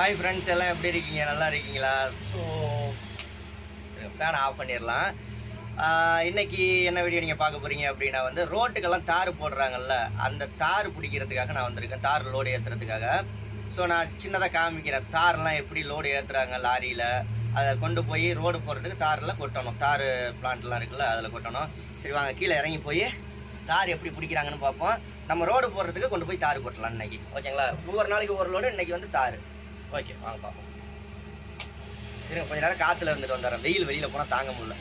Hi friends எல்லாம் எப்படி இருக்கீங்க? நல்லா இருக்கீங்களா? ஸோ ஃபேன் ஆஃப் பண்ணிடலாம் இன்றைக்கி என்ன வீடியோ நீங்கள் பார்க்க போகிறீங்க அப்படின்னா வந்து ரோட்டுக்கெல்லாம் தார் போடுறாங்கல்ல அந்த தார் பிடிக்கிறதுக்காக நான் வந்திருக்கேன். தார் லோடு ஏற்றுறதுக்காக ஸோ நான் சின்னதாக காமிக்கிறேன். தார்லாம் எப்படி லோடு ஏற்றுறாங்க லாரியில்? அதை கொண்டு போய் ரோடு போடுறதுக்கு தாரில் கொட்டணும். தார் பிளான்ட்லாம் இருக்குல்ல அதில் கொட்டணும். சரி வாங்க கீழே இறங்கி போய் தார் எப்படி பிடிக்கிறாங்கன்னு பார்ப்போம். நம்ம ரோடு போடுறதுக்கு கொண்டு போய் தார் கொட்டலாம் இன்றைக்கி ஓகேங்களா? ஒவ்வொரு நாளைக்கு ஒரு லோடு இன்றைக்கி வந்து தார். ஓகே வாங்க பார்ப்போம். இருங்க கொஞ்ச நேரம் காற்றுல இருந்துட்டு வந்துடுறேன். வெயில் வெளியில் போனால் தாங்க முடியல.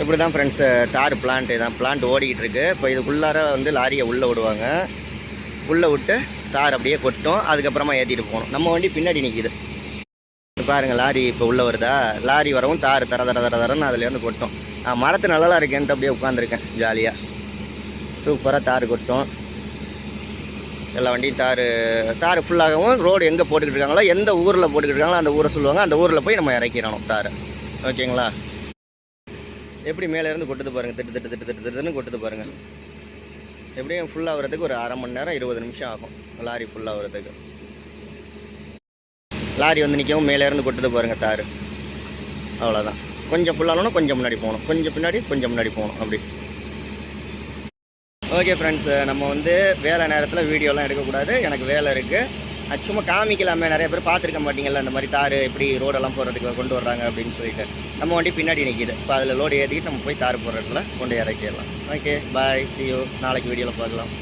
இப்படி தான் ஃப்ரெண்ட்ஸ் தார் பிளான்ட் தான் பிளான்ட் ஓடிக்கிட்டு இருக்கு. இப்போ இதுக்குள்ளார வந்து லாரியை உள்ளே விடுவாங்க. உள்ளே விட்டு தார் அப்படியே கொட்டும். அதுக்கப்புறமா ஏற்றிட்டு போகணும். நம்ம வண்டி பின்னாடி நிற்கிது பாருங்கள் லாரி இப்போ உள்ளே வருதா? லாரி வரவும் தார் தர தர தர தரன்னு அதுலேருந்து கொட்டும். நான் மரத்து நல்லா இருக்கேன்ட்டு அப்படியே உட்காந்துருக்கேன் ஜாலியாக சூப்பராக தார் கொட்டும். எல்லா வண்டியும் தார் தார் ஃபுல்லாகவும் ரோடு எங்கே போட்டுக்கிட்டு இருக்காங்களோ எந்த ஊரில் போட்டுக்கிட்டு இருக்காங்களோ அந்த ஊரை சொல்லுவாங்க. அந்த ஊரில் போய் நம்ம இறக்கிடணும் தார். ஓகேங்களா? எப்படி மேலேருந்து கொட்டுது பாருங்கள் திட்டு திட்டு திட்டு திட்டு திட்டுன்னு கொட்டுது பாருங்கள் எப்படியும் ஃபுல்லாக வரதுக்கு ஒரு அரை மணி நேரம் இருபது நிமிஷம் ஆகும். லாரி ஃபுல்லாக வரதுக்கு லாரி வந்து நிற்கவும் மேலே இருந்து கொட்டுது பாருங்கள் தார். அவ்வளோதான் கொஞ்சம் ஃபுல்லானோன்னா கொஞ்சம் முன்னாடி போகணும். கொஞ்சம் பின்னாடி கொஞ்சம் முன்னாடி போகணும். அப்படி. ஓகே ஃப்ரெண்ட்ஸ் நம்ம வந்து வேலை நேரத்தில் வீடியோலாம் எடுக்கக்கூடாது. எனக்கு வேலை இருக்குது அது சும்மா காமிக்கலாமே. நிறைய பேர் பார்த்துருக்க மாட்டீங்கல்ல அந்த மாதிரி தார் எப்படி ரோடெல்லாம் போடுறதுக்கு கொண்டு வர்றாங்க அப்படின்னு சொல்லிட்டு. நம்ம வண்டி பின்னாடி நிற்கிது இப்போ அதில் லோடு ஏற்றிக்கிட்டு நம்ம போய் தார் போடுற இடத்துல கொண்டு இறக்கிடலாம். ஓகே பாய் see நாளைக்கு வீடியோவில் பார்க்கலாம்.